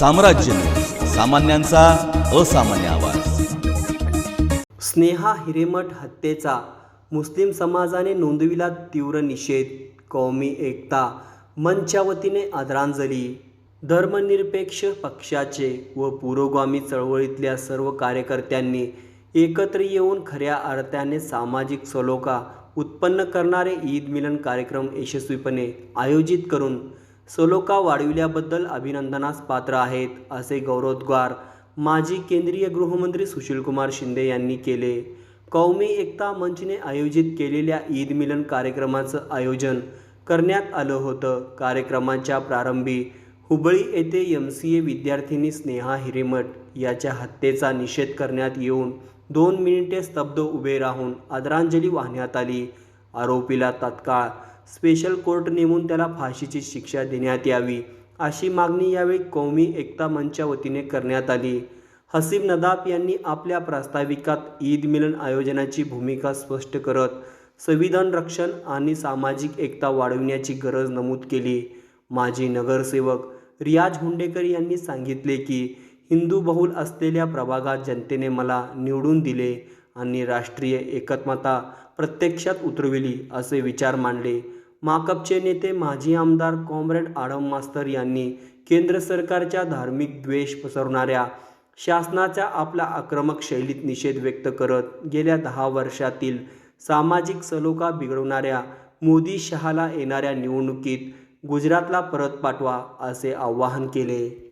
साम्राज्य. सामान्यांचा असामान्य आवाज. स्नेहा हिरेमठ हत्येचा. मुस्लिम समाजाने नोंदविला तीव्र निषेध. कौमी एकता. मंचच्या वतीने आदरांजली. धर्मनिरपेक्ष पक्षाचे व पुरोगामी चळवळीतल्या सर्व कार्यकर्त्यांनी एकत्र येऊन खऱ्या अर्थाने सामाजिक सलोखा उत्पन्न करणारे ईद मिलन कार्यक्रम यशस्वीपणे आयोजित करून सलोखा वाढविल्याबद्दल अभिनंदनास पात्र आहेत असे गौरवोद्गार माजी केंद्रीय गृहमंत्री सुशीलकुमार शिंदे यांनी केले. कौमी एकता मंचने आयोजित केलेल्या ईद मिलन कार्यक्रमाचं आयोजन करण्यात आलं होतं. कार्यक्रमाच्या प्रारंभी हुबळी येथे एम सी ए विद्यार्थिनी स्नेहा हिरेमठ याच्या हत्येचा निषेध करण्यात येऊन दोन मिनिटे स्तब्ध उभे राहून आदरांजली वाहण्यात आली. आरोपीला तात्काळ स्पेशल कोर्ट नेमून त्याला फाशीची शिक्षा देण्यात यावी अशी मागणी यावेळी कौमी एकता मंचच्या वतीने करण्यात आली. हसीब नदाब यांनी आपल्या प्रास्ताविकात ईद मिलन आयोजनाची भूमिका स्पष्ट करत संविधान रक्षण आणि सामाजिक एकता वाढविण्याची गरज नमूद केली. माजी नगरसेवक रियाज हुंडेकर यांनी सांगितले की हिंदू बहुल असलेल्या प्रभागात जनतेने मला निवडून दिले आणि राष्ट्रीय एकत्मता प्रत्यक्षात उतरविली असे विचार मांडले. माकपचे नेते माजी आमदार कॉम्रेड आडम मास्तर यांनी केंद्र सरकारच्या धार्मिक द्वेष पसरवणाऱ्या शासनाच्या आपल्या आक्रमक शैलीत निषेध व्यक्त करत गेल्या दहा वर्षातील सामाजिक सलोखा बिघडवणाऱ्या मोदी शहाला येणाऱ्या निवडणुकीत गुजरातला परत पाठवा असे आवाहन केले.